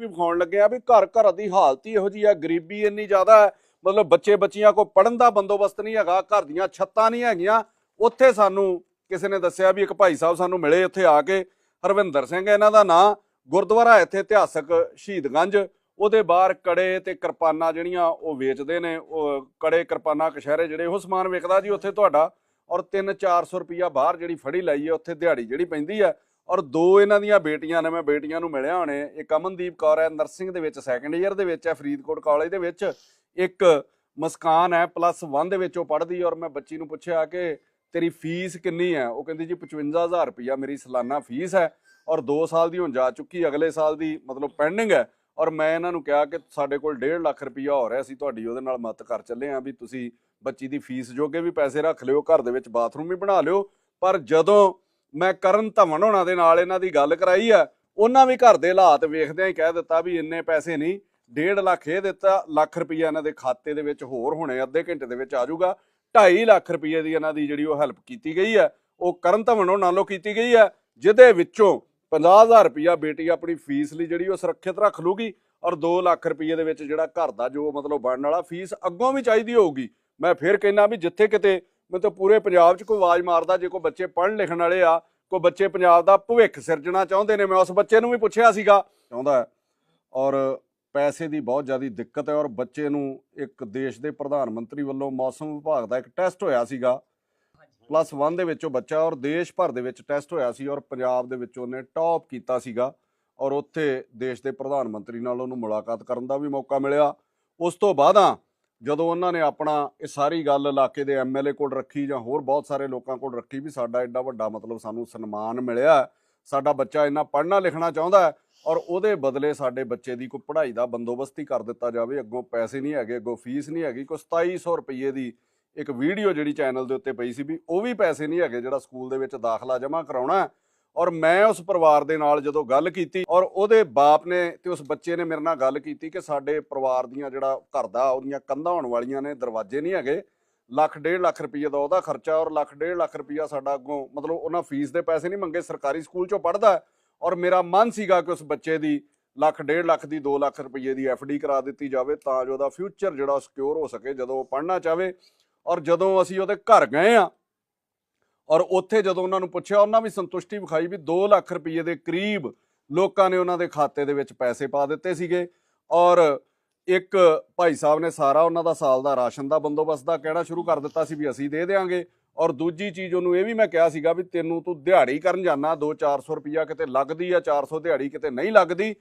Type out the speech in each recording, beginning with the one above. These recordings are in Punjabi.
ਵੀ ਵਿਖਾਉਣ ਲੱਗੇ ਆ ਵੀ ਘਰ ਘਰ ਦੀ ਹਾਲਤ ਹੀ ਇਹੋ ਜੀ ਆ, ਗਰੀਬੀ ਇੰਨੀ ਜ਼ਿਆਦਾ ਹੈ, ਮਤਲਬ ਬੱਚੇ ਬੱਚੀਆਂ ਕੋ ਪੜਨ ਦਾ ਬੰਦੋਬਸਤ ਨਹੀਂ ਹੈਗਾ, ਘਰ ਦੀਆਂ ਛੱਤਾਂ ਨਹੀਂ ਹੈਗੀਆਂ। ਉੱਥੇ ਸਾਨੂੰ ਕਿਸੇ ਨੇ ਦੱਸਿਆ ਵੀ ਇੱਕ ਭਾਈ ਸਾਹਿਬ ਸਾਨੂੰ ਮਿਲੇ ਉੱਥੇ ਆ ਕੇ, ਹਰਵਿੰਦਰ ਸਿੰਘ ਇਹਨਾਂ ਦਾ ਨਾਂ, ਗੁਰਦੁਆਰਾ ਇੱਥੇ ਇਤਿਹਾਸਕ ਸ਼ਹੀਦਗੰਜ ਉਹਦੇ ਬਾਹਰ ਕੜੇ ਤੇ ਕਿਰਪਾਨਾਂ ਜਿਹੜੀਆਂ ਉਹ ਵੇਚਦੇ ਨੇ, ਉਹ ਕੜੇ ਕਿਰਪਾਨਾਂ ਕਸ਼ਹਿਰੇ ਜਿਹੜੇ ਉਹ ਸਮਾਨ ਵਿਕਦਾ ਜੀ ਉੱਥੇ ਤੁਹਾਡਾ, ਔਰ 3-400 ਰੁਪਈਆ ਬਾਹਰ ਜਿਹੜੀ ਫੜੀ ਲਾਈ ਹੈ, ਉੱਥੇ ਦਿਹਾੜੀ ਜਿਹੜੀ ਪੈਂਦੀ ਹੈ ਔਰ ਦੋ ਇਹਨਾਂ ਦੀਆਂ ਬੇਟੀਆਂ ਨੇ, ਮੈਂ ਬੇਟੀਆਂ ਨੂੰ ਮਿਲਿਆ ਹੋਣੇ, ਇੱਕ ਅਮਨਦੀਪ ਕੌਰ ਹੈ ਨਰਸਿੰਗ ਦੇ ਵਿੱਚ ਸੈਕੰਡ ਈਅਰ ਦੇ ਵਿੱਚ ਹੈ, ਫਰੀਦਕੋਟ ਕਾਲਜ ਦੇ ਵਿੱਚ, ਇੱਕ ਮਸਕਾਨ ਹੈ ਪਲੱਸ 1 ਦੇ ਵਿੱਚ ਉਹ ਪੜ੍ਹਦੀ ਔਰ ਮੈਂ ਬੱਚੀ ਨੂੰ ਪੁੱਛਿਆ ਕਿ ਤੇਰੀ ਫੀਸ ਕਿੰਨੀ ਹੈ? ਉਹ ਕਹਿੰਦੀ ਜੀ 55000 ਰੁਪਈਆ ਮੇਰੀ ਸਾਲਾਨਾ ਫੀਸ ਹੈ ਔਰ 2 ਸਾਲ ਦੀ ਹੁਣ ਜਾ ਚੁੱਕੀ ਅਗਲੇ ਸਾਲ ਦੀ ਮਤਲਬ ਪੈਂਡਿੰਗ ਹੈ ਔਰ ਮੈਂ ਇਹਨਾਂ ਨੂੰ ਕਿਹਾ ਕਿ ਸਾਡੇ ਕੋਲ 1.5 ਲੱਖ ਰੁਪਈਆ ਹੋ ਰਿਹਾ ਸੀ ਤੁਹਾਡੀ ਉਹਦੇ ਨਾਲ ਮਦਦ ਕਰ ਚੱਲੇ ਆ ਵੀ ਤੁਸੀਂ ਬੱਚੀ ਦੀ ਫੀਸ ਜੋਗੇ ਵੀ ਪੈਸੇ ਰੱਖ ਲਿਓ, ਘਰ ਦੇ ਵਿੱਚ ਬਾਥਰੂਮ ਵੀ ਬਣਾ ਲਿਓ, ਪਰ ਜਦੋਂ ਮੈਂ ਕਰਨ ਧਵਨ ਹੋਣਾ ਦੇ ਨਾਲ ਇਹਨਾਂ ਦੀ ਗੱਲ ਕਰਾਈ ਆ। ਉਹਨਾਂ ਵੀ ਘਰ ਦੇ ਹਾਲਾਤ ਵੇਖਦਿਆਂ ਹੀ ਕਹਿ ਦਿੱਤਾ ਵੀ ਇੰਨੇ ਪੈਸੇ ਨਹੀਂ 1.5 ਲੱਖ ਇਹ ਦਿੱਤਾ, ਲੱਖ ਰੁਪਈਆ ਇਹਨਾਂ ਦੇ ਖਾਤੇ ਦੇ ਵਿੱਚ ਹੋਰ ਹੋਣੇ ਅੱਧੇ ਘੰਟੇ ਦੇ ਵਿੱਚ ਆ ਜਾਊਗਾ। 2.5 ਲੱਖ ਰੁਪਈਏ ਦੀ ਇਹਨਾਂ ਦੀ ਜਿਹੜੀ ਉਹ ਹੈਲਪ ਕੀਤੀ ਗਈ ਹੈ ਉਹ ਕਰਨ ਧਵਨ ਹੋਣਾ ਨਾਲੋਂ ਕੀਤੀ ਗਈ ਹੈ ਜਿਹਦੇ ਵਿੱਚੋਂ 50000 ਰੁਪਈਆ ਬੇਟੀ ਆਪਣੀ ਫੀਸ ਲਈ ਜਿਹੜੀ ਉਹ ਸੁਰੱਖਿਅਤ ਰੱਖ ਲੂਗੀ ਔਰ 2 ਲੱਖ ਰੁਪਈਏ ਦੇ ਵਿੱਚ ਜਿਹੜਾ ਘਰ ਦਾ ਜੋ ਮਤਲਬ ਬਣਨ ਵਾਲਾ ਫੀਸ ਅੱਗੋਂ ਵੀ ਚਾਹੀਦੀ ਹੋਊਗੀ। ਮੈਂ ਫਿਰ ਕਹਿੰਦਾ ਵੀ ਜਿੱਥੇ ਕਿਤੇ ਮੈਂ ਪੂਰੇ ਪੰਜਾਬ 'ਚ ਕੋਈ ਆਵਾਜ਼ ਮਾਰਦਾ ਜੇ ਕੋਈ ਬੱਚੇ ਪੜ੍ਹਨ ਲਿਖਣ ਵਾਲੇ ਆ, ਕੋਈ ਬੱਚੇ ਪੰਜਾਬ ਦਾ ਭਵਿੱਖ ਸਿਰਜਣਾ ਚਾਹੁੰਦੇ ਨੇ, ਮੈਂ ਉਸ ਬੱਚੇ ਨੂੰ ਵੀ ਪੁੱਛਿਆ ਸੀਗਾ। ਚਾਹੁੰਦਾ ਔਰ ਪੈਸੇ ਦੀ ਬਹੁਤ ਜ਼ਿਆਦਾ ਦਿੱਕਤ ਹੈ ਔਰ ਬੱਚੇ ਨੂੰ ਇੱਕ ਦੇਸ਼ ਦੇ ਪ੍ਰਧਾਨ ਮੰਤਰੀ ਵੱਲੋਂ ਮੌਸਮ ਵਿਭਾਗ ਦਾ ਇੱਕ ਟੈਸਟ ਹੋਇਆ ਸੀਗਾ। ਪਲੱਸ 1 ਦੇ ਵਿੱਚੋਂ ਬੱਚਾ ਔਰ ਦੇਸ਼ ਭਰ ਦੇ ਵਿੱਚ ਟੈਸਟ ਹੋਇਆ ਸੀ ਔਰ ਪੰਜਾਬ ਦੇ ਵਿੱਚ ਉਹਨੇ ਟੌਪ ਕੀਤਾ ਸੀਗਾ। ਔਰ ਉੱਥੇ ਦੇਸ਼ ਦੇ ਪ੍ਰਧਾਨ ਮੰਤਰੀ ਨਾਲ ਉਹਨੂੰ ਮੁਲਾਕਾਤ ਕਰਨ ਦਾ ਵੀ ਮੌਕਾ ਮਿਲਿਆ। ਉਸ ਤੋਂ ਬਾਅਦਾਂ ਜਦੋਂ ਉਹਨਾਂ ਨੇ ਆਪਣਾ ਇਹ ਸਾਰੀ ਗੱਲ ਇਲਾਕੇ ਦੇ ਐਮਐਲਏ ਕੋਲ ਰੱਖੀ ਜਾਂ ਹੋਰ ਬਹੁਤ ਸਾਰੇ ਲੋਕਾਂ ਕੋਲ ਰੱਖੀ ਵੀ ਸਾਡਾ ਐਡਾ ਵੱਡਾ ਮਤਲਬ ਸਾਨੂੰ ਸਨਮਾਨ ਮਿਲਿਆ, ਸਾਡਾ ਬੱਚਾ ਇੰਨਾ ਪੜ੍ਹਨਾ ਲਿਖਣਾ ਚਾਹੁੰਦਾ ਔਰ ਉਹਦੇ ਬਦਲੇ ਸਾਡੇ ਬੱਚੇ ਦੀ ਕੋਈ ਪੜ੍ਹਾਈ ਦਾ ਬੰਦੋਬਸਤ ਹੀ ਕਰ ਦਿੱਤਾ ਜਾਵੇ, ਅੱਗੋਂ ਪੈਸੇ ਨਹੀਂ ਹੈਗੇ, ਅੱਗੋਂ ਫੀਸ ਨਹੀਂ ਹੈਗੀ, ਕੋਈ 2700 ਰੁਪਏ ਦੀ ਇੱਕ ਵੀਡੀਓ ਜਿਹੜੀ ਚੈਨਲ ਦੇ ਉੱਤੇ ਪਈ ਸੀ ਵੀ ਉਹ ਵੀ ਪੈਸੇ ਨਹੀਂ ਹੈਗੇ ਜਿਹੜਾ ਸਕੂਲ ਦੇ ਵਿੱਚ ਦਾਖਲਾ ਜਮ੍ਹਾਂ ਕਰਾਉਣਾ ਔਰ ਮੈਂ ਉਸ ਪਰਿਵਾਰ ਦੇ ਨਾਲ ਜਦੋਂ ਗੱਲ ਕੀਤੀ ਔਰ ਉਹਦੇ ਬਾਪ ਨੇ ਤੇ ਉਸ ਬੱਚੇ ਨੇ ਮੇਰੇ ਨਾਲ ਗੱਲ ਕੀਤੀ ਕਿ ਸਾਡੇ ਪਰਿਵਾਰ ਦੀਆਂ ਜਿਹੜਾ ਘਰ ਦਾ, ਉਹਦੀਆਂ ਕੰਧਾਂ ਹੋਣ ਵਾਲੀਆਂ ਨੇ, ਦਰਵਾਜ਼ੇ ਨਹੀਂ ਹੈਗੇ, ਲੱਖ ਡੇਢ ਲੱਖ ਰੁਪਏ ਦਾ ਉਹਦਾ ਖਰਚਾ ਔਰ ਲੱਖ ਡੇਢ ਲੱਖ ਰੁਪਈਆ ਸਾਡਾ ਅੱਗੋਂ ਮਤਲਬ ਉਹਨਾਂ ਫੀਸ ਦੇ ਪੈਸੇ ਨਹੀਂ ਮੰਗੇ, ਸਰਕਾਰੀ ਸਕੂਲ ਚੋਂ ਪੜ੍ਹਦਾ ਔਰ ਮੇਰਾ ਮਨ ਸੀਗਾ ਕਿ ਉਸ ਬੱਚੇ ਦੀ ਲੱਖ ਡੇਢ ਲੱਖ ਦੀ 2 ਲੱਖ ਰੁਪਏ ਦੀ ਡੀ ਕਰਾ ਦਿੱਤੀ ਜਾਵੇ ਤਾਂ ਜੋ ਉਹਦਾ ਫਿਊਚਰ ਜਿਹੜਾ ਸਿਕਿਉਰ ਹੋ ਸਕੇ ਜਦੋਂ ਉਹ ਪੜ੍ਹਨਾ ਚਾਹਵੇ ਔਰ ਜਦੋਂ ਅਸੀਂ ਉਹਦੇ ਘਰ ਗਏ ਆ ਔਰ ਉੱਥੇ ਜਦੋਂ ਉਹਨਾਂ ਨੂੰ ਪੁੱਛਿਆ, ਉਹਨਾਂ ਵੀ ਸੰਤੁਸ਼ਟੀ ਵਿਖਾਈ ਵੀ 2 ਲੱਖ ਰੁਪਏ ਦੇ ਕਰੀਬ ਲੋਕਾਂ ਨੇ ਉਹਨਾਂ ਦੇ ਖਾਤੇ ਦੇ ਵਿੱਚ ਪੈਸੇ ਪਾ ਦਿੱਤੇ ਸੀਗੇ। ਔਰ ਇੱਕ ਭਾਈ ਸਾਹਿਬ ਨੇ ਸਾਰਾ ਉਹਨਾਂ ਦਾ ਸਾਲ ਦਾ ਰਾਸ਼ਨ ਦਾ ਬੰਦੋਬਸਤ ਦਾ ਕਹਿਣਾ ਸ਼ੁਰੂ ਕਰ ਦਿੱਤਾ ਸੀ ਵੀ ਅਸੀਂ ਦੇ ਦੇਵਾਂਗੇ ਔਰ ਦੂਜੀ ਚੀਜ਼ ਉਹਨੂੰ ਇਹ ਵੀ ਮੈਂ ਕਿਹਾ ਸੀਗਾ ਵੀ ਤੈਨੂੰ ਤੂੰ ਦਿਹਾੜੀ ਕਰਨ ਜਾਣਾ 2-400 ਰੁਪਈਆ ਕਿਤੇ ਲੱਗਦੀ ਆ 400 ਦਿਹਾੜੀ ਕਿਤੇ ਨਹੀਂ ਲੱਗਦੀ,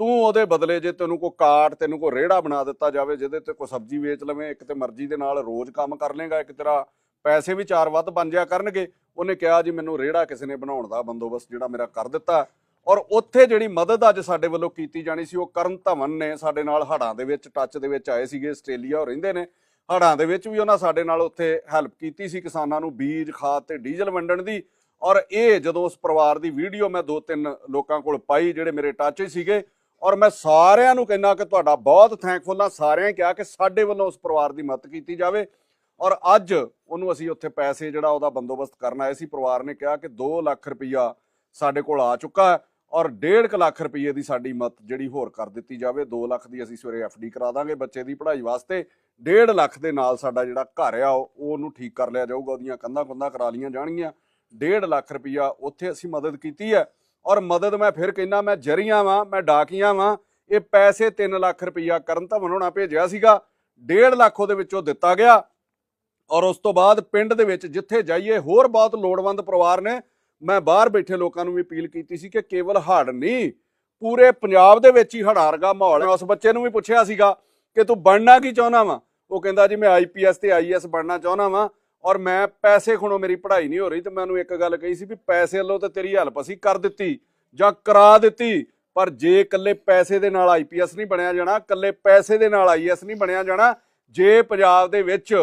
ਤੂੰ ਉਹਦੇ ਬਦਲੇ ਜੇ ਤੈਨੂੰ ਕੋਈ ਕਾਟ ਤੈਨੂੰ ਕੋਈ ਰੇੜਾ ਬਣਾ ਦਿੱਤਾ ਜਾਵੇ, ਜਿਹਦੇ ਤੇ ਕੋਈ ਸਬਜ਼ੀ ਵੇਚ ਲਵੇਂ, ਇੱਕ ਤੇ ਮਰਜ਼ੀ ਦੇ ਨਾਲ ਰੋਜ਼ ਕੰਮ ਕਰ ਲੇਗਾ ਇੱਕ ਤੇਰਾ ਪੈਸੇ ਵੀ ਚਾਰ ਵੱਧ ਬਣ ਜਾਇਆ ਕਰਨਗੇ। ਉਹਨੇ ਕਿਹਾ, ਜੀ, ਮੈਨੂੰ ਰੇੜਾ ਕਿਸੇ ਨੇ ਬਣਾਉਣ ਦਾ ਬੰਦੋਬਸਤ ਜਿਹੜਾ ਮੇਰਾ ਕਰ ਦਿੱਤਾ ਔਰ ਉੱਥੇ ਜਿਹੜੀ ਮਦਦ ਅੱਜ ਸਾਡੇ ਵੱਲੋਂ ਕੀਤੀ ਜਾਣੀ ਸੀ, ਉਹ ਕਰਨ ਧਵਨ ਨੇ ਸਾਡੇ ਨਾਲ ਹੜਾਂ ਦੇ ਵਿੱਚ, ਟੱਚ ਦੇ ਵਿੱਚ ਆਏ ਸੀਗੇ, ਆਸਟ੍ਰੇਲੀਆ ਉਹ ਰਹਿੰਦੇ ਨੇ। ਹੜਾਂ ਦੇ ਵਿੱਚ ਵੀ ਉਹਨਾਂ ਸਾਡੇ ਨਾਲ ਉੱਥੇ ਹੈਲਪ ਕੀਤੀ ਸੀ ਕਿਸਾਨਾਂ ਨੂੰ ਬੀਜ, ਖਾਦ ਤੇ ਡੀਜ਼ਲ ਵੰਡਣ ਦੀ। ਔਰ ਇਹ ਜਦੋਂ ਉਸ ਪਰਿਵਾਰ ਦੀ ਵੀਡੀਓ ਮੈਂ ਦੋ ਤਿੰਨ ਲੋਕਾਂ ਕੋਲ ਪਾਈ, ਜਿਹੜੇ ਮੇਰੇ ਟੱਚ 'ਚ ਸੀਗੇ, ਔਰ ਮੈਂ ਸਾਰਿਆਂ ਨੂੰ ਕਹਿੰਦਾ ਕਿ ਤੁਹਾਡਾ ਬਹੁਤ ਥੈਂਕਫੁਲ ਆ ਸਾਰਿਆਂ ਕਿਹਾ ਕਿ ਸਾਡੇ ਵੱਲੋਂ ਉਸ ਪਰਿਵਾਰ ਦੀ ਮਦਦ ਕੀਤੀ ਜਾਵੇ। ਔਰ ਅੱਜ ਉਹਨੂੰ ਅਸੀਂ ਉੱਥੇ ਪੈਸੇ ਜਿਹੜਾ ਉਹਦਾ ਬੰਦੋਬਸਤ ਕਰਨ ਆਏ ਸੀ, ਪਰਿਵਾਰ ਨੇ ਕਿਹਾ ਕਿ 2 ਲੱਖ ਰੁਪਈਆ ਸਾਡੇ ਕੋਲ ਆ ਚੁੱਕਾ ਹੈ ਔਰ 1.5 ਲੱਖ ਰੁਪਏ ਦੀ ਸਾਡੀ ਮਦਦ ਜਿਹੜੀ ਹੋਰ ਕਰ ਦਿੱਤੀ ਜਾਵੇ। 2 ਲੱਖ ਦੀ ਅਸੀਂ ਸਵੇਰੇ ਡੀ ਕਰਾ ਦਾਂਗੇ ਬੱਚੇ ਦੀ ਪੜ੍ਹਾਈ ਵਾਸਤੇ। 1.5 ਲੱਖ ਦੇ ਨਾਲ ਸਾਡਾ ਜਿਹੜਾ ਘਰ ਆ, ਉਹ ਉਹ ਉਹਨੂੰ ਠੀਕ ਕਰ ਲਿਆ ਜਾਊਗਾ, ਉਹਦੀਆਂ ਕੰਧਾਂ ਕੁੰਧਾਂ ਕਰਾ ਲੀਆਂ ਜਾਣਗੀਆਂ। 1.5 ਲੱਖ ਰੁਪਈਆ ਉੱਥੇ ਅਸੀਂ ਮਦਦ ਕੀਤੀ ਹੈ ਔਰ ਮਦਦ ਮੈਂ ਫਿਰ ਕਹਿੰਦਾ, ਮੈਂ ਜਰੀਆਂ ਵਾਂ, ਮੈਂ ਡਾਕੀਆਂ ਵਾਂ। ਇਹ ਪੈਸੇ 3 ਲੱਖ ਰੁਪਈਆ ਕਰਨ ਤਾਂ ਬਣਾਉਣਾ ਭੇਜਿਆ ਸੀਗਾ। 1.5 ਲੱਖ ਉਹਦੇ ਵਿੱਚੋਂ ਦਿੱਤਾ ਗਿਆ। ਔਰ ਉਸ ਤੋਂ ਬਾਅਦ ਪਿੰਡ ਦੇ ਵਿੱਚ ਜਿੱਥੇ ਜਾਈਏ, ਹੋਰ ਬਹੁਤ ਲੋੜਵੰਦ ਪਰਿਵਾਰ ਨੇ। ਮੈਂ ਬਾਹਰ ਬੈਠੇ ਲੋਕਾਂ ਨੂੰ ਵੀ ਅਪੀਲ ਕੀਤੀ ਸੀ ਕਿ ਕੇਵਲ ਹੜ੍ਹ ਨਹੀਂ, ਪੂਰੇ ਪੰਜਾਬ ਦੇ ਵਿੱਚ ਹੀ ਹੜਾਰਗਾ ਮਾਹੌਲ ਹੈ। ਉਸ ਬੱਚੇ ਨੂੰ ਵੀ ਪੁੱਛਿਆ ਸੀਗਾ ਕਿ ਤੂੰ ਬਣਨਾ ਕੀ ਚਾਹੁੰਦਾ ਵਾ? ਉਹ ਕਹਿੰਦਾ ਜੀ, ਮੈਂ ਆਈਪੀਐਸ ਤੇ ਆਈਐਸ ਬਣਨਾ ਚਾਹੁੰਦਾ ਵਾਂ ਔਰ ਮੈਂ ਪੈਸੇ ਖੁਣੋ ਮੇਰੀ ਪੜ੍ਹਾਈ ਨਹੀਂ ਹੋ ਰਹੀ ਤੇ ਮੈਂ ਉਹਨੂੰ ਇੱਕ ਗੱਲ ਕਹੀ ਸੀ ਵੀ ਪੈਸੇ ਵੱਲੋਂ ਤੇ ਤੇਰੀ ਹੈਲਪ ਅਸੀਂ ਕਰ ਦਿੱਤੀ ਜਾਂ ਕਰਾ ਦਿੱਤੀ, ਪਰ ਜੇ ਇਕੱਲੇ ਪੈਸੇ ਦੇ ਨਾਲ ਆਈਪੀਐਸ ਨਹੀਂ ਬਣਿਆ ਜਾਣਾ, ਇਕੱਲੇ ਪੈਸੇ ਦੇ ਨਾਲ ਆਈਐਸ ਨਹੀਂ ਬਣਿਆ ਜਾਣਾ, ਜੇ ਪੰਜਾਬ ਦੇ ਵਿੱਚ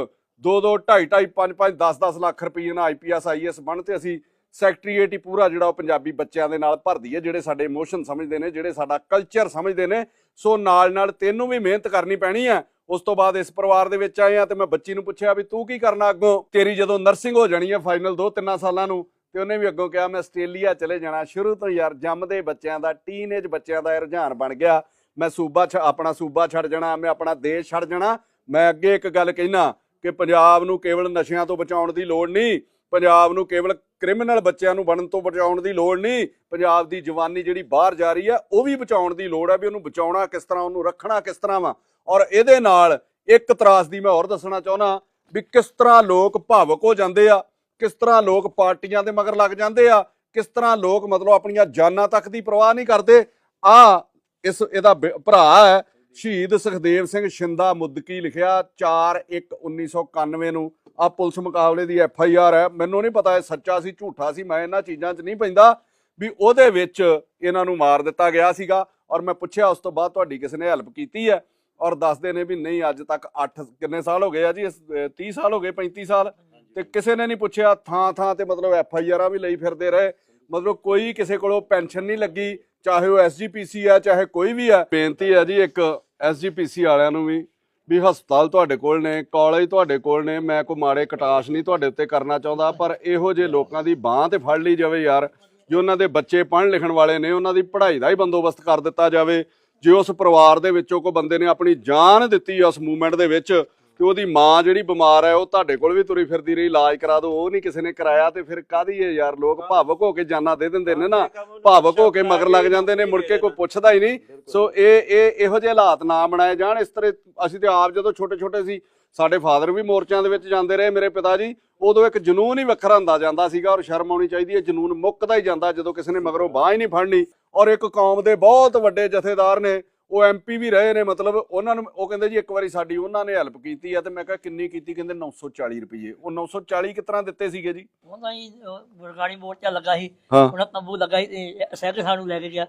2 2 2.5 2.5 5 5 10 10 ਲੱਖ ਰੁਪਏ ਨਾਲ ਆਈਪੀਐਸ ਆਈਐਸ ਬਣ ਤੇ ਅਸੀਂ ਸੈਕਟਰੀਏਟ ਹੀ ਪੂਰਾ ਜਿਹੜਾ ਉਹ ਪੰਜਾਬੀ ਬੱਚਿਆਂ ਦੇ ਨਾਲ ਭਰਦੀ ਹੈ, ਜਿਹੜੇ ਸਾਡੇ ਇਮੋਸ਼ਨ ਸਮਝਦੇ ਨੇ, ਜਿਹੜੇ ਸਾਡਾ ਕਲਚਰ ਸਮਝਦੇ ਨੇ। ਸੋ ਨਾਲ ਨਾਲ ਤੈਨੂੰ ਵੀ ਮਿਹਨਤ ਕਰਨੀ ਪੈਣੀ ਹੈ। ਉਸ ਤੋਂ ਬਾਅਦ ਇਸ ਪਰਿਵਾਰ ਦੇ ਵਿੱਚ ਆਏ ਆ ਤੇ ਮੈਂ ਬੱਚੀ ਨੂੰ ਪੁੱਛਿਆ ਵੀ ਤੂੰ ਕੀ ਕਰਨਾ ਅੱਗੋਂ? ਤੇਰੀ ਜਦੋਂ ਨਰਸਿੰਗ ਹੋ ਜਾਣੀ ਹੈ ਫਾਈਨਲ 2-3 ਸਾਲਾਂ ਨੂੰ, ਤੇ ਉਹਨੇ ਵੀ ਅੱਗੋਂ ਕਿਹਾ, ਮੈਂ ਆਸਟ੍ਰੇਲੀਆ ਚਲੇ ਜਾਣਾ। ਸ਼ੁਰੂ ਤੋਂ ਯਾਰ ਜੰਮਦੇ ਬੱਚਿਆਂ ਦਾ ਟੀਨੇਜ ਬੱਚਿਆਂ ਦਾ ਇਹ ਰੁਝਾਨ ਬਣ ਗਿਆ। ਮੈਂ ਸੂਬਾ ਛ- ਆਪਣਾ ਸੂਬਾ ਛੱਡ ਜਾਣਾ, ਮੈਂ ਆਪਣਾ ਦੇਸ਼ ਛੱਡ ਜਾਣਾ। ਮੈਂ ਅੱਗੇ ਇੱਕ ਗੱਲ ਕਹਿਣਾ ਕਿ ਪੰਜਾਬ ਨੂੰ ਕੇਵਲ ਨਸ਼ਿਆਂ ਤੋਂ ਬਚਾਉਣ ਦੀ ਲੋੜ ਨਹੀਂ, ਪੰਜਾਬ ਨੂੰ ਕੇਵਲ ਕ੍ਰਿਮੀਨਲ ਬੱਚਿਆਂ ਨੂੰ ਬਣਨ ਤੋਂ ਬਚਾਉਣ ਦੀ ਲੋੜ ਨਹੀਂ, ਪੰਜਾਬ ਦੀ ਜਵਾਨੀ ਜਿਹੜੀ ਬਾਹਰ ਜਾ ਰਹੀ ਹੈ, ਉਹ ਵੀ ਬਚਾਉਣ ਦੀ ਲੋੜ ਹੈ ਵੀ ਉਹਨੂੰ ਬਚਾਉਣਾ ਕਿਸ ਤਰ੍ਹਾਂ, ਉਹਨੂੰ ਰੱਖਣਾ ਕਿਸ ਤਰ੍ਹਾਂ ਵਾ। ਔਰ ਇਹਦੇ ਨਾਲ ਇੱਕ ਤਰਾਸ ਦੀ ਮੈਂ ਹੋਰ ਦੱਸਣਾ ਚਾਹੁੰਦਾ ਵੀ ਕਿਸ ਤਰ੍ਹਾਂ ਲੋਕ ਭਾਵਕ ਹੋ ਜਾਂਦੇ ਆ, ਕਿਸ ਤਰ੍ਹਾਂ ਲੋਕ ਪਾਰਟੀਆਂ ਦੇ ਮਗਰ ਲੱਗ ਜਾਂਦੇ ਆ, ਕਿਸ ਤਰ੍ਹਾਂ ਲੋਕ ਮਤਲਬ ਆਪਣੀਆਂ ਜਾਨਾਂ ਤੱਕ ਦੀ ਪਰਵਾਹ ਨਹੀਂ ਕਰਦੇ। ਆ ਇਸ, ਇਹਦਾ ਬ- ਭਰਾ ਹੈ ਸ਼ਹੀਦ ਸੁਖਦੇਵ ਸਿੰਘ ਸ਼ਿੰਦਾ ਮੁੱਦਕੀ ਲਿਖਿਆ 4/1/1991 ਨੂੰ। ਆ ਪੁਲਿਸ ਮੁਕਾਬਲੇ ਦੀ ਐਫ ਆਈ ਆਰ ਹੈ। ਮੈਨੂੰ ਨਹੀਂ ਪਤਾ ਇਹ ਸੱਚਾ ਸੀ ਝੂਠਾ ਸੀ ਮੈਂ ਇਹਨਾਂ ਚੀਜ਼ਾਂ 'ਚ ਨਹੀਂ ਪੈਂਦਾ ਵੀ ਉਹਦੇ ਵਿੱਚ ਇਹਨਾਂ ਨੂੰ ਮਾਰ ਦਿੱਤਾ ਗਿਆ ਸੀਗਾ। ਔਰ ਮੈਂ ਪੁੱਛਿਆ ਉਸ ਤੋਂ ਬਾਅਦ ਤੁਹਾਡੀ ਕਿਸੇ ਨੇ ਹੈਲਪ ਕੀਤੀ ਹੈ? ਔਰ ਦੱਸਦੇ ਨੇ ਵੀ ਨਹੀਂ ਅੱਜ ਤੱਕ 8 ਕਿੰਨੇ ਸਾਲ ਹੋ ਗਏ ਆ ਜੀ? ਇਸ, 30 ਸਾਲ ਹੋ ਗਏ 35 ਸਾਲ। ਤੇ ਕਿਸੇ ਨੇ ਨਹੀਂ ਪੁੱਛਿਆ ਥਾਂ ਥਾਂ ਤੇ ਮਤਲਬ ਐਫ ਆਈ ਆਰਾਂ ਵੀ ਲਈ ਫਿਰਦੇ ਰਹੇ। ਮਤਲਬ ਕੋਈ ਕਿਸੇ ਕੋਲੋਂ ਪੈਨਸ਼ਨ ਨਹੀਂ ਲੱਗੀ ਚਾਹੇ ਉਹ ਐਸਜੀਪੀਸੀ ਆ ਚਾਹੇ ਕੋਈ ਵੀ ਆ ਬੇਨਤੀ ਹੈ ਜੀ ਇੱਕ ਐਸਜੀਪੀਸੀ ਵਾਲਿਆਂ ਨੂੰ ਵੀ ਵੀ ਹਸਪਤਾਲ ਤੁਹਾਡੇ ਕੋਲ ਨੇ, ਕਾਲਜ ਤੁਹਾਡੇ ਕੋਲ ਨੇ, ਮੈਂ ਕੋਈ ਮਾੜੇ ਕਟਾਸ਼ ਨਹੀਂ ਤੁਹਾਡੇ ਉੱਤੇ ਕਰਨਾ ਚਾਹੁੰਦਾ, ਪਰ ਇਹੋ ਜਿਹੇ ਲੋਕਾਂ ਦੀ ਬਾਹ ਤੇ ਫੜ ਲਈ ਜਾਵੇ ਯਾਰ, ਜੋ ਉਹਨਾਂ ਦੇ ਬੱਚੇ ਪੜ੍ਹਨ ਲਿਖਣ ਵਾਲੇ ਨੇ, ਉਹਨਾਂ ਦੀ ਪੜ੍ਹਾਈ ਦਾ ਹੀ ਬੰਦੋਬਸਤ ਕਰ ਦਿੱਤਾ ਜਾਵੇ, ਜੇ ਉਸ ਪਰਿਵਾਰ ਦੇ ਵਿੱਚੋਂ ਕੋਈ ਬੰਦੇ ਨੇ ਆਪਣੀ ਜਾਨ ਦਿੱਤੀ ਉਸ ਮੂਵਮੈਂਟ ਦੇ ਵਿੱਚ ਤੇ ਉਹਦੀ ਮਾਂ ਜਿਹੜੀ ਬਿਮਾਰ ਹੈ ਉਹ ਤੁਹਾਡੇ ਕੋਲ ਵੀ ਤੁਰੀ ਫਿਰਦੀ ਰਹੀ ਇਲਾਜ ਕਰਾ ਦਿਓ ਉਹ ਨਹੀਂ ਕਿਸੇ ਨੇ ਕਰਾਇਆ ਤੇ ਫਿਰ ਕਾਹਦੀ ਹੈ ਯਾਰ ਲੋਕ ਭਾਵਕ ਹੋ ਕੇ ਜਾਨਾਂ ਦੇ ਦਿੰਦੇ ਨੇ ਨਾ? ਭਾਵਕ ਹੋ ਕੇ ਮਗਰ ਲੱਗ ਜਾਂਦੇ ਨੇ ਮੁੜ ਕੇ ਕੋਈ ਪੁੱਛਦਾ ਹੀ ਨਹੀਂ। ਸੋ ਇਹ ਇਹ ਇਹੋ ਜਿਹੇ ਹਾਲਾਤ ਨਾ ਬਣਾਏ ਜਾਣ ਇਸ ਤਰ੍ਹਾਂ ਅਸੀਂ ਤੇ ਆਪ ਜਦੋਂ ਛੋਟੇ ਛੋਟੇ ਸੀ ਸਾਡੇ ਫਾਦਰ ਵੀ ਮੋਰਚਿਆਂ ਦੇ ਵਿੱਚ ਜਾਂਦੇ ਰਹੇ ਮੇਰੇ ਪਿਤਾ ਜੀ ਉਦੋਂ ਇੱਕ ਜਨੂਨ ਹੀ ਵੱਖਰਾ ਹੁੰਦਾ ਜਾਂਦਾ ਸੀਗਾ ਔਰ ਸ਼ਰਮ ਆਉਣੀ ਚਾਹੀਦੀ ਹੈ ਜਨੂਨ ਮੁੱਕਦਾ ਹੀ ਜਾਂਦਾ ਜਦੋਂ ਕਿਸੇ ਨੇ ਮਗਰੋਂ ਬਾਹ ਹੀ ਨਹੀਂ ਫੜਨੀ ਔਰ ਇੱਕ ਕੌਮ ਦੇ ਬਹੁਤ ਵੱਡੇ ਜਥੇਦਾਰ ਨੇ ਉਹ ਐਮਪੀ ਵੀ ਰਹੇ ਨੇ ਮਤਲਬ ਉਹਨਾਂ ਨੂੰ ਉਹ ਕਹਿੰਦੇ ਜੀ ਇੱਕ ਵਾਰੀ ਸਾਡੀ ਉਹਨਾਂ ਨੇ ਹੈਲਪ ਕੀਤੀ ਆ ਤੇ ਮੈਂ ਕਿਹਾ ਕਿੰਨੀ ਕੀਤੀ ਕਹਿੰਦੇ 940 ਰੁਪਏ ਉਹ 940 ਕਿਸ ਤਰ੍ਹਾਂ ਦਿੱਤੇ ਸੀਗੇ ਜੀ? ਉਹਦਾ ਹੀ ਬਰਗਾੜੀ ਮੋਰਚਾ ਲੱਗਾ ਸੀ ਉਹਨਾਂ ਤੰਬੂ ਲੱਗਾ ਸੀ ਤੇ ਸਹਿਕ ਸਾਨੂੰ ਲੈ ਕੇ ਗਿਆ।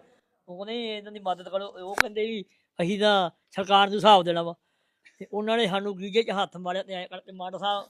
ਉਹਨੇ ਇਹਨਾਂ ਦੀ ਮਦਦ ਕਰੋ ਉਹ ਕਹਿੰਦੇ ਵੀ ਅਸੀਂ ਤਾਂ ਸਰਕਾਰ ਨੂੰ ਹਿਸਾਬ ਦੇਣਾ ਵਾ। ਤੇ ਉਹਨਾਂ ਨੇ ਸਾਨੂੰ ਗੀਜੇ 'ਚ ਹੱਥ ਮਾਰਿਆ ਤੇ ਐ ਕਰਕੇ ਮਾਨ ਸਾਹਿਬ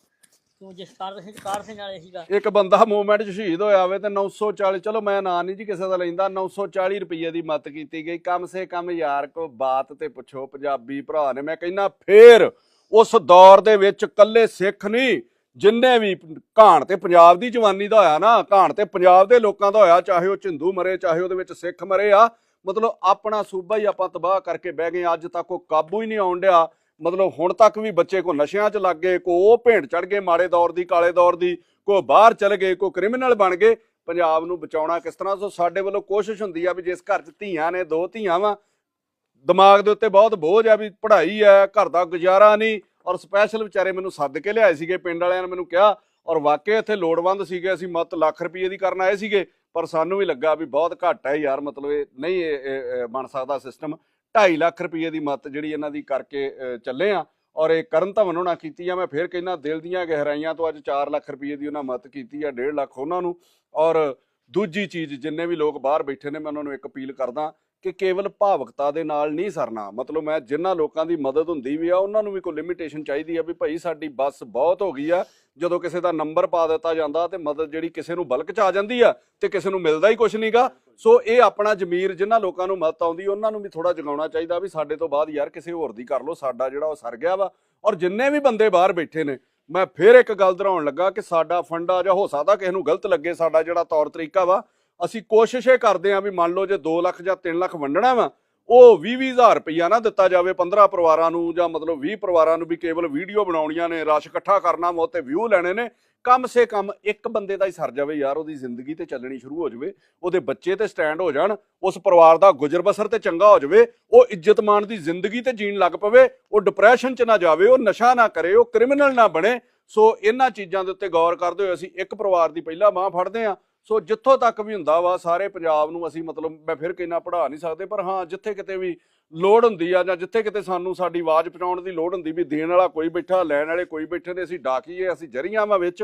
ਤੂੰ ਜਿਸ ਸਿੰਘ ਕਾਰ ਸਿੰਘ ਵਾਲੇ ਸੀਗਾ। ਇੱਕ ਬੰਦਾ ਮੂਵਮੈਂਟ 'ਚ ਸ਼ਹੀਦ ਹੋਇਆ ਹੋਵੇ ਤੇ 940 ਚਲੋ ਮੈਂ ਨਾਂ ਨਹੀਂ ਜੀ ਕਿਸੇ ਦਾ ਲੈਂਦਾ 940 ਰੁਪਏ ਦੀ ਮਦਦ ਕੀਤੀ ਗਈ। ਕਮ ਸੇ ਕਮ ਯਾਰ ਕੋ ਬਾਤ ਤੇ ਪੁੱਛੋ, ਪੰਜਾਬੀ ਭਰਾ ਨੇ। ਮੈਂ ਕਹਿੰਦਾ ਫੇਰ ਉਸ ਦੌਰ ਦੇ ਵਿੱਚ ਕੱਲੇ ਸਿੱਖ ਨਹੀਂ, ਜਿੰਨੇ ਵੀ ਘਾਣ ਤੇ ਪੰਜਾਬ ਦੀ ਜਵਾਨੀ ਦਾ ਹੋਇਆ ਨਾ, ਘਾਣ ਤੇ ਪੰਜਾਬ ਦੇ ਲੋਕਾਂ ਦਾ ਹੋਇਆ, ਚਾਹੇ ਉਹ ਝਿੰਦੂ ਮਰੇ, ਚਾਹੇ ਉਹਦੇ ਵਿੱਚ ਸਿੱਖ ਮਰੇ ਆ, ਮਤਲਬ ਆਪਣਾ ਸੂਬਾ ਹੀ ਆਪਾਂ ਤਬਾਹ ਕਰਕੇ ਬਹਿ ਗਏ ਅੱਜ ਤੱਕ ਉਹ ਕਾਬੂ ਹੀ ਨਹੀਂ ਆਉਣ ਡਿਆ। ਮਤਲਬ ਹੁਣ ਤੱਕ ਵੀ ਬੱਚੇ ਕੋ ਨਸ਼ਿਆਂ 'ਚ ਲੱਗ ਗਏ, ਕੋ ਉਹ ਭੇਂਟ ਚੜ ਗਏ ਮਾੜੇ ਦੌਰ ਦੀ, ਕਾਲੇ ਦੌਰ ਦੀ, ਕੋ ਬਾਹਰ ਚਲ ਗਏ, ਕੋ ਕ੍ਰਿਮੀਨਲ ਬਣ ਗਏ। ਪੰਜਾਬ ਨੂੰ ਬਚਾਉਣਾ ਕਿਸ ਤਰ੍ਹਾਂ? ਸੋ ਸਾਡੇ ਵੱਲੋਂ ਕੋਸ਼ਿਸ਼ ਹੁੰਦੀ ਆ ਵੀ ਜਿਸ ਘਰ 'ਚ ਧੀਆਂ ਨੇ, ਦੋ ਧੀਆਂ ਵਾ, ਦਿਮਾਗ ਦੇ ਉੱਤੇ ਬਹੁਤ ਬੋਝ ਆ ਵੀ ਪੜ੍ਹਾਈ ਹੈ, ਘਰ ਦਾ ਗੁਜ਼ਾਰਾ ਨਹੀਂ, ਔਰ ਸਪੈਸ਼ਲ ਵਿਚਾਰੇ ਮੈਨੂੰ ਸੱਦ ਕੇ ਲਿਆਏ ਸੀਗੇ, ਪਿੰਡ ਵਾਲਿਆਂ ਨੇ ਮੈਨੂੰ ਕਿਹਾ, ਔਰ ਵਾਕਿਆ ਇੱਥੇ ਲੋੜਵੰਦ ਸੀਗੇ, ਅਸੀਂ ਮਤ ਲੱਖ ਰੁਪਏ ਦੀ ਕਰਨ ਆਏ ਸੀਗੇ, ਪਰ ਸਾਨੂੰ ਵੀ ਲੱਗਾ ਵੀ ਬਹੁਤ ਘੱਟ ਹੈ ਯਾਰ, ਮਤਲਬ ਇਹ ਨਹੀਂ ਬਣ ਸਕਦਾ ਸਿਸਟਮ 2.5 ਲੱਖ ਰੁਪਏ ਦੀ ਮਤ ਜਿਹੜੀ ਇਹਨਾਂ ਦੀ ਕਰਕੇ ਚੱਲੇ ਆ। ਔਰ ਇਹ ਕਰਨ ਧਵਨ ਹੋਣਾ ਕੀਤੀ ਆ, ਮੈਂ ਫੇਰ ਕਹਿੰਦਾ ਦਿਲ ਦੀਆਂ ਗਹਿਰਾਈਆਂ ਤੋਂ ਅੱਜ 4 ਲੱਖ ਰੁਪਏ ਦੀ ਉਹਨਾਂ ਮਤ ਕੀਤੀ ਆ 1.5 ਲੱਖ ਉਹਨਾਂ ਨੂੰ। ਔਰ ਦੂਜੀ ਚੀਜ਼, ਜਿੰਨੇ ਵੀ ਲੋਕ ਬਾਹਰ ਬੈਠੇ ਨੇ, ਮੈਂ ਉਹਨਾਂ ਨੂੰ ਇੱਕ ਅਪੀਲ ਕਰਦਾ ਕਿ ਕੇਵਲ ਭਾਵਕਤਾ ਦੇ ਨਾਲ ਨਹੀਂ ਸਰਨਾ। ਮਤਲਬ ਮੈਂ ਜਿਨ੍ਹਾਂ ਲੋਕਾਂ ਦੀ ਮਦਦ ਹੁੰਦੀ ਵੀ ਆ, ਉਹਨਾਂ ਨੂੰ ਵੀ ਕੋਈ ਲਿਮਿਟੇਸ਼ਨ ਚਾਹੀਦੀ ਆ ਵੀ ਭਾਈ ਸਾਡੀ ਬੱਸ ਬਹੁਤ ਹੋ ਗਈ ਆ, ਜਦੋਂ ਕਿਸੇ ਦਾ ਨੰਬਰ ਪਾ ਦਿੱਤਾ ਜਾਂਦਾ ਤੇ ਮਦਦ ਜਿਹੜੀ ਕਿਸੇ ਨੂੰ ਬਲਕ ਚ ਆ ਜਾਂਦੀ ਆ, ਤੇ ਕਿਸੇ ਨੂੰ ਮਿਲਦਾ ਹੀ ਕੁਝ ਨਹੀਂਗਾ ਸੋ ਇਹ ਆਪਣਾ ਜ਼ਮੀਰ ਜਿਨ੍ਹਾਂ ਲੋਕਾਂ ਨੂੰ ਮਦਦ ਆਉਂਦੀ, ਉਹਨਾਂ ਨੂੰ ਵੀ ਥੋੜਾ ਜਗਾਉਣਾ ਚਾਹੀਦਾ ਵੀ ਸਾਡੇ ਤੋਂ ਬਾਅਦ ਯਾਰ ਕਿਸੇ ਹੋਰ ਦੀ ਕਰ ਲਓ, ਸਾਡਾ ਜਿਹੜਾ ਉਹ ਸਰ ਗਿਆ ਵਾ। ਔਰ ਜਿੰਨੇ ਵੀ ਬੰਦੇ ਬਾਹਰ ਬੈਠੇ ਨੇ, ਮੈਂ ਫੇਰ ਇੱਕ ਗੱਲ ਦੁਹਰਾਉਣ ਲੱਗਾ ਕਿ ਸਾਡਾ ਫੰਡਾ ਜਾਂ ਹੋ ਸਕਦਾ ਕਿਸੇ ਨੂੰ ਗਲਤ ਲੱਗੇ, ਸਾਡਾ ਜਿਹੜਾ ਤੌਰ ਤਰੀਕਾ ਵਾ, ਅਸੀਂ ਕੋਸ਼ਿਸ਼ ਇਹ ਕਰਦੇ ਆਂ ਵੀ ਮੰਨ ਲਓ ਜੇ 2 ਲੱਖ ਜਾਂ 3 ਲੱਖ ਵੰਡਣਾ ਵਾ, ਉਹ 20 ਹਜ਼ਾਰ ਰੁਪਈਆ ਨਾ ਦਿੱਤਾ ਜਾਵੇ 15 ਪਰਿਵਾਰਾਂ ਨੂੰ ਜਾਂ ਮਤਲਬ 20 ਪਰਿਵਾਰਾਂ ਨੂੰ ਵੀ ਕੇਵਲ ਵੀਡੀਓ ਬਣਾਉਣੀਆਂ ਨੇ, ਰਸ਼ ਇਕੱਠਾ ਕਰਨਾ ਮੋਤੇ ਵਿਊ ਲੈਣੇ ਨੇ ਕਮ ਸੇ ਕਮ ਇੱਕ ਬੰਦੇ ਦਾ ਹੀ ਸਰ ਜਾਵੇ ਯਾਰ, ਉਹਦੀ ਜ਼ਿੰਦਗੀ ਤੇ ਚੱਲਣੀ ਸ਼ੁਰੂ ਹੋ ਜਾਵੇ, ਉਹਦੇ ਬੱਚੇ ਤੇ ਸਟੈਂਡ ਹੋ ਜਾਣ, ਉਸ ਪਰਿਵਾਰ ਦਾ ਗੁਜ਼ਰ ਬਸਰ ਤੇ ਚੰਗਾ ਹੋ ਜਾਵੇ, ਉਹ ਇੱਜ਼ਤਮਾਨ ਦੀ ਜ਼ਿੰਦਗੀ ਤੇ ਜੀਣ ਲੱਗ ਪਵੇ, ਉਹ ਡਿਪਰੈਸ਼ਨ 'ਚ ਨਾ ਜਾਵੇ, ਉਹ ਨਸ਼ਾ ਨਾ ਕਰੇ, ਉਹ ਕ੍ਰਿਮੀਨਲ ਨਾ ਬਣੇ। ਸੋ ਇਹਨਾਂ ਚੀਜ਼ਾਂ ਦੇ ਉੱਤੇ ਗੌਰ ਕਰਦੇ ਹੋਏ ਅਸੀਂ ਇੱਕ ਪਰਿਵਾਰ ਦੀ ਪਹਿਲਾ ਬਾਹ ਫੜਦੇ ਹਾਂ। ਸੋ ਜਿੱਥੋਂ ਤੱਕ ਵੀ ਹੁੰਦਾ ਵਾ, ਸਾਰੇ ਪੰਜਾਬ ਨੂੰ ਅਸੀਂ ਮਤਲਬ ਮੈਂ ਫਿਰ ਕਿੰਨਾ ਪੜ੍ਹਾ ਨਹੀਂ ਸਕਦੇ, ਪਰ ਹਾਂ, ਜਿੱਥੇ ਕਿਤੇ ਵੀ ਲੋੜ ਹੁੰਦੀ ਆ ਜਾਂ ਜਿੱਥੇ ਕਿਤੇ ਸਾਨੂੰ ਸਾਡੀ ਆਵਾਜ਼ ਪਹੁੰਚਾਉਣ ਦੀ ਲੋੜ ਹੁੰਦੀ ਵੀ ਦੇਣ ਵਾਲਾ ਕੋਈ ਬੈਠਾ, ਲੈਣ ਵਾਲੇ ਕੋਈ ਬੈਠੇ ਨੇ, ਅਸੀਂ ਡਾਕੀਏ, ਅਸੀਂ ਜਰੀਆਂ ਵਾ ਵਿੱਚ,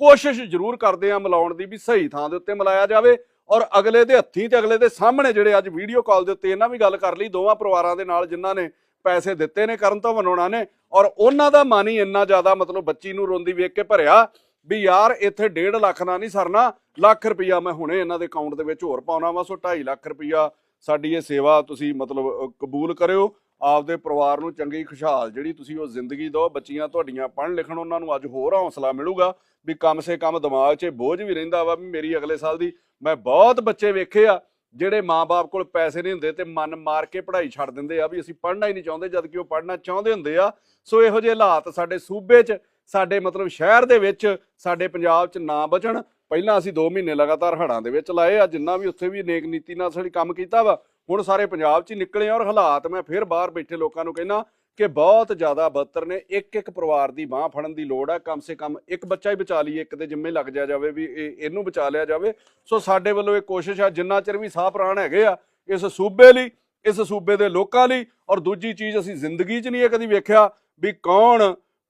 ਕੋਸ਼ਿਸ਼ ਜ਼ਰੂਰ ਕਰਦੇ ਆ ਮਿਲਾਉਣ ਦੀ ਵੀ ਸਹੀ ਥਾਂ ਦੇ ਉੱਤੇ ਮਿਲਾਇਆ ਜਾਵੇ ਔਰ ਅਗਲੇ ਦੇ ਹੱਥੀਂ ਤੇ ਅਗਲੇ ਦੇ ਸਾਹਮਣੇ ਜਿਹੜੇ ਅੱਜ ਵੀਡੀਓ ਕਾਲ ਦੇ ਉੱਤੇ ਇਹਨਾਂ ਵੀ ਗੱਲ ਕਰ ਲਈ, ਦੋਵਾਂ ਪਰਿਵਾਰਾਂ ਦੇ ਨਾਲ ਜਿਨ੍ਹਾਂ ਨੇ ਪੈਸੇ ਦਿੱਤੇ ਨੇ, ਕਰਨ ਤੋਂ ਵਨੋਣਾ ਨੇ ਔਰ ਉਹਨਾਂ ਦਾ ਮਨ ਹੀ ਇੰਨਾ ਜ਼ਿਆਦਾ ਮਤਲਬ ਬੱਚੀ ਨੂੰ ਰੋਂਦੀ ਵੇਖ ਕੇ ਭਰਿਆ ਵੀ ਯਾਰ ਇੱਥੇ 1.5 ਲੱਖ ਨਾ ਨਹੀਂ ਸਰਨਾ, ਲੱਖ ਰੁਪਈਆ ਮੈਂ ਹੁਣੇ ਇਹਨਾਂ ਦੇ ਅਕਾਊਂਟ ਦੇ ਵਿੱਚ ਹੋਰ ਪਾਉਣਾ ਵਾ, ਸੋ 2.5 ਲੱਖ ਰੁਪਈਆ ਸਾਡੀ ਇਹ ਸੇਵਾ ਤੁਸੀਂ ਮਤਲਬ ਕਬੂਲ ਕਰਿਓ। ਆਪਦੇ ਪਰਿਵਾਰ ਨੂੰ ਚੰਗੀ ਖੁਸ਼ਹਾਲ ਜਿਹੜੀ ਤੁਸੀਂ ਉਹ ਜ਼ਿੰਦਗੀ ਦਿਓ, ਬੱਚੀਆਂ ਤੁਹਾਡੀਆਂ ਪੜ੍ਹਨ ਲਿਖਣ ਉਹਨਾਂ ਨੂੰ ਅੱਜ ਹੋਰ ਹੌਸਲਾ ਮਿਲੂਗਾ ਵੀ ਕਮ ਸੇ ਕਮ ਦਿਮਾਗ 'ਚ ਬੋਝ ਵੀ ਰਹਿੰਦਾ ਵਾ ਵੀ ਮੇਰੀ ਅਗਲੇ ਸਾਲ ਦੀ ਮੈਂ ਬਹੁਤ ਬੱਚੇ ਵੇਖੇ ਆ, ਜਿਹੜੇ ਮਾਪੇ ਕੋਲ ਪੈਸੇ ਨਹੀਂ ਹੁੰਦੇ ਤੇ ਮਨ ਮਾਰ ਕੇ ਪੜ੍ਹਾਈ ਛੱਡ ਦਿੰਦੇ ਆ ਵੀ ਅਸੀਂ ਪੜ੍ਹਨਾ ਹੀ ਨਹੀਂ ਚਾਹੁੰਦੇ, ਜਦ ਕਿ ਉਹ ਪੜ੍ਹਨਾ ਚਾਹੁੰਦੇ ਹੁੰਦੇ ਆ। ਸੋ ਇਹੋ ਜਿਹੇ ਹਾਲਾਤ ਸਾਡੇ ਸੂਬੇ 'ਚ, ਸਾਡੇ ਮਤਲਬ ਸ਼ਹਿਰ ਦੇ ਵਿੱਚ, ਸਾਡੇ ਪੰਜਾਬ 'ਚ ਨਾ ਬਚਣ। ਪਹਿਲਾਂ ਅਸੀਂ 2 ਮਹੀਨੇ ਲਗਾਤਾਰ ਹੜ੍ਹਾਂ ਦੇ ਵਿੱਚ ਲਾਏ ਆ, ਜਿੰਨਾ ਵੀ ਉੱਥੇ ਵੀ ਨੇਕ ਨੀਤੀ ਨਾਲ ਅਸੀਂ ਕੰਮ ਕੀਤਾ ਵਾ, ਹੁਣ ਸਾਰੇ ਪੰਜਾਬ 'ਚ ਹੀ ਨਿਕਲੇ ਆ ਔਰ ਹਾਲਾਤ ਮੈਂ ਫਿਰ ਬਾਹਰ ਬੈਠੇ ਲੋਕਾਂ ਨੂੰ ਕਹਿੰਦਾ ਕਿ ਬਹੁਤ ਜ਼ਿਆਦਾ ਬਦਤਰ ਨੇ ਇੱਕ ਇੱਕ ਪਰਿਵਾਰ ਦੀ ਬਾਹ ਫੜਨ ਦੀ ਲੋੜ ਆ, ਕਮ ਸੇ ਕਮ ਇੱਕ ਬੱਚਾ ਹੀ ਬਚਾ ਲਈਏ, ਇੱਕ ਦੇ ਜਿੰਮੇ ਲੱਗ ਜਾ ਜਾਵੇ ਵੀ ਇਹ, ਇਹਨੂੰ ਬਚਾ ਲਿਆ ਜਾਵੇ। ਸੋ ਸਾਡੇ ਵੱਲੋਂ ਇਹ ਕੋਸ਼ਿਸ਼ ਆ, ਜਿੰਨਾ ਚਿਰ ਵੀ ਸਾਹ ਪ੍ਰਾਣ ਹੈਗੇ ਆ, ਇਸ ਸੂਬੇ ਲਈ, ਇਸ ਸੂਬੇ ਦੇ ਲੋਕਾਂ ਲਈ ਔਰ ਦੂਜੀ ਚੀਜ਼ ਅਸੀਂ ਜ਼ਿੰਦਗੀ 'ਚ ਨਹੀਂ ਇਹ ਕਦੀ ਵੇਖਿਆ ਵੀ ਕੌਣ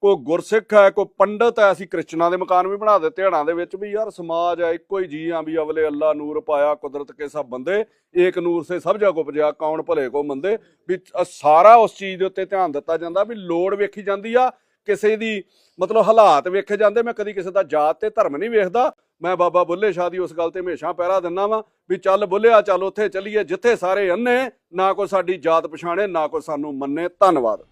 ਕੋਈ ਗੁਰਸਿੱਖ ਹੈ, ਕੋਈ ਪੰਡਤ ਹੈ, ਅਸੀਂ ਕ੍ਰਿਸਚਨਾਂ ਦੇ ਮਕਾਨ ਵੀ ਬਣਾ ਦਿੱਤੇ, ਹੜਾਂ ਦੇ ਵਿੱਚ ਵੀ ਯਾਰ ਸਮਾਜ ਹੈ, ਇੱਕੋ ਹੀ ਜੀ ਆ ਵੀ ਅਵਲੇ ਅੱਲਾ ਨੂਰ ਪਾਇਆ, ਕੁਦਰਤ ਕੇ ਸਭ ਬੰਦੇ, ਏਕ ਨੂਰ ਸੇ ਸਭ ਜਗ ਉਪਜਿਆ, ਕੌਣ ਭਲੇ ਕੋ ਮੰਦੇ, ਵੀ ਸਾਰਾ ਉਸ ਚੀਜ਼ ਦੇ ਉੱਤੇ ਧਿਆਨ ਦਿੱਤਾ ਜਾਂਦਾ ਵੀ ਲੋੜ ਵੇਖੀ ਜਾਂਦੀ ਆ, ਕਿਸੇ ਦੀ ਮਤਲਬ ਹਾਲਾਤ ਵੇਖੇ ਜਾਂਦੇ, ਮੈਂ ਕਦੀ ਕਿਸੇ ਦਾ ਜਾਤ ਤੇ ਧਰਮ ਨਹੀਂ ਵੇਖਦਾ, ਮੈਂ ਬਾਬਾ ਬੁੱਲੇ ਸ਼ਾਹ ਦੀ ਉਸ ਗੱਲ ਤੇ ਹਮੇਸ਼ਾ ਪਹਿਰਾ ਦਿੰਦਾ ਵਾਂ, ਵੀ ਚੱਲ ਬੁੱਲਿਆ, ਚੱਲ ਉੱਥੇ ਚੱਲੀਏ, ਜਿੱਥੇ ਸਾਰੇ ਅੰਨੇ, ਨਾ ਕੋਈ ਸਾਡੀ ਜਾਤ ਪਛਾਣੇ, ਨਾ ਕੋਈ ਸਾਨੂੰ ਮੰਨੇ, ਧੰਨਵਾਦ।